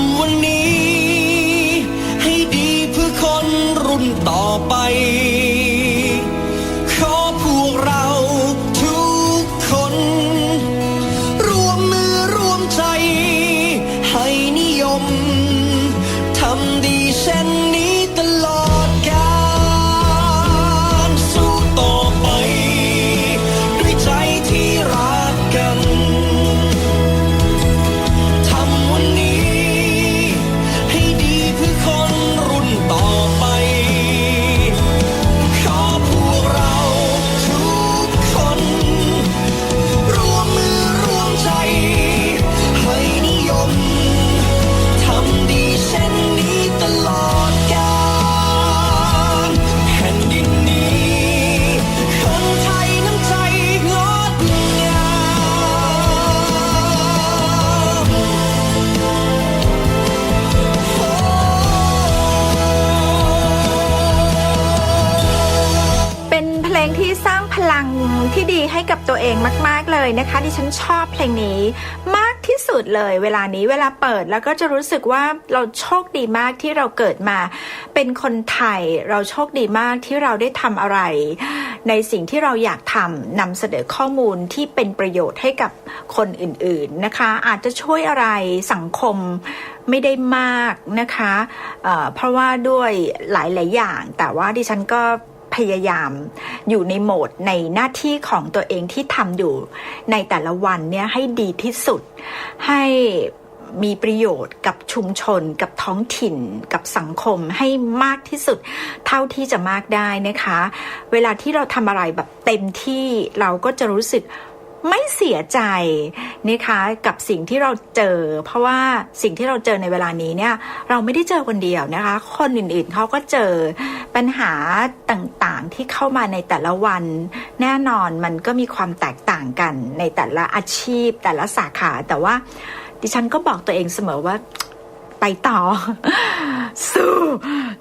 ำวันนี้ ให้ดีเพื่อคนรุ่นต่อไป ขอพวกเราทุกคน รวมมือรวมใจ ให้นิยมทำดีเช่น งที่สร้างพลังที่ดีให้กับตัวเองมาก ๆ เลยนะคะ ดิฉันชอบเพลงนี้มากที่สุดเลย เวลานี้เวลาเปิดแล้วก็จะรู้สึกว่าเราโชคดีมากที่เราเกิดมา เป็นคนไทยเราโชคดีมากที่เราได้ทำอะไร ในสิ่งที่เราอยากทำนำเสนอข้อมูลที่เป็นประโยชน์ให้กับคนอื่น ๆ นะคะ อาจจะช่วยอะไรสังคมไม่ได้มากนะคะเเพราะว่าด้วยหลาย ๆ อย่าง แต่ว่าดิฉันก็ พยายาม อยู่ในโหมดในหน้าที่ของตัวเองที่ทำอยู่ในแต่ละวันเนี่ยให้ดีที่สุด ให้มีประโยชน์กับชุมชน กับท้องถิ่น กับสังคมให้มากที่สุด เท่าที่จะมากได้นะคะ เวลาที่เราทำอะไรแบบเต็มที่เราก็จะรู้สึก ไม่เสียใจนะคะกับสิ่งที่เราเจอ เพราะว่าสิ่งที่เราเจอในเวลานี้เนี่ยเราไม่ได้เจอคนเดียวนะคะ คนอื่นๆเขาก็เจอปัญหาต่างๆที่เข้ามาในแต่ละวัน แน่นอนมันก็มีความแตกต่างกันในแต่ละอาชีพ แต่ละสาขาแต่ว่าดิฉันก็บอกตัวเองเสมอว่า ไปต่อ สู้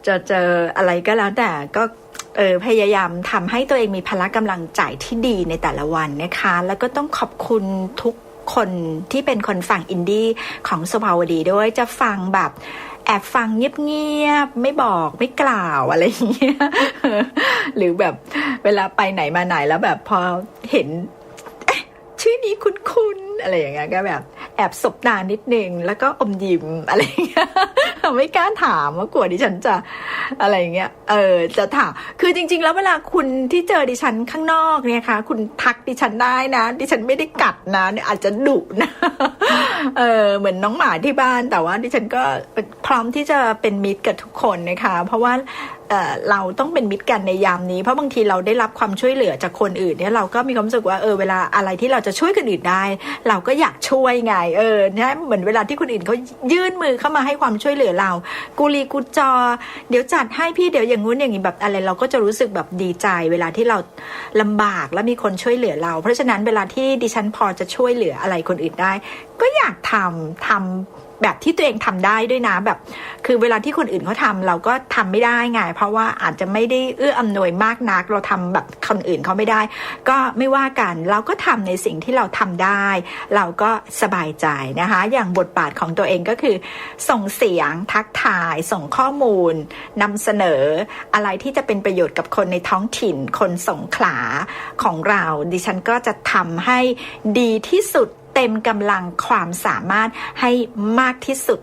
จะเจออะไรก็แล้วแต่ก็เออพยายามทำให้ตัวเองมีพละกำลังใจที่ดีในแต่ละวันนะคะ แล้วก็ต้องขอบคุณทุกคนที่เป็นคนฟังอินดี้ของสภาวดีด้วยจะฟังแบบแอบฟังเงียบๆ ไม่บอกไม่กล่าวอะไรอย่างเงี้ยหรือแบบเวลาไปไหนมาไหนแล้วแบบพอเห็นชื่อนี้คุ้นๆ อะไรอย่างเงี้ยก็แบบ แอบสบตานิดนึง แล้วก็อมยิ้มอะไรเงี้ยไม่กล้าถามว่ากลัวดิฉันจะอะไรเงี้ยเออจะถามคือจริง ๆ แล้วเวลาคุณที่เจอดิฉันข้างนอกเนี่ยค่ะ คุณทักดิฉันได้นะ ดิฉันไม่ได้กัดนะนอาจจะดุนะเออเหมือนน้องหมาที่บ้านแต่ว่าดิฉันก็พร้อมที่จะเป็นมิตรกับทุกคนนะคะ เพราะว่า เเราต้องเป็นมิตรกันในยามนี้ เพราะบางทีเราได้รับความช่วยเหลือจากคนอื่นเนี่ยเราก็มีความรู้สึกว่าเออเวลาอะไรที่เราจะช่วยคนอื่นได้ เราก็อยากช่วยไงเออนะเหมือนเวลาที่คนอื่นเขายื่นมือเข้ามาให้ความช่วยเหลือเรา กูรีกูจอ เดี๋ยวจัดให้พี่เดี๋ยวอย่างงู้นอย่างนี้แบบอะไรเราก็จะรู้สึกแบบดีใจ เวลาที่เราลำบากแล้วมีคนช่วยเหลือเรา เพราะฉะนั้นเวลาที่ดิฉันพอจะช่วยเหลืออะไรคนอื่นได้ ก็อยากทำทำ แบบที่ตัวเองทำได้ด้วยนะแบบ คือเวลาที่คนอื่นเขาทำเราก็ทำไม่ได้ไงเพราะว่าอาจจะไม่ได้เอื้ออำนวยมากนัก เราทำแบบคนอื่นเขาไม่ได้ ก็ไม่ว่ากันเราก็ทำในสิ่งที่เราทำได้ เราก็สบายใจนะคะ อย่างบทบาทของตัวเองก็คือ ส่งเสียงทักทาย ส่งข้อมูลนำเสนออะไรที่จะเป็นประโยชน์กับคนในท้องถิ่น คนสงขลาของเรา ดิฉันก็จะทำให้ดีที่สุด เต็มกำลังความสามารถให้มากที่สุด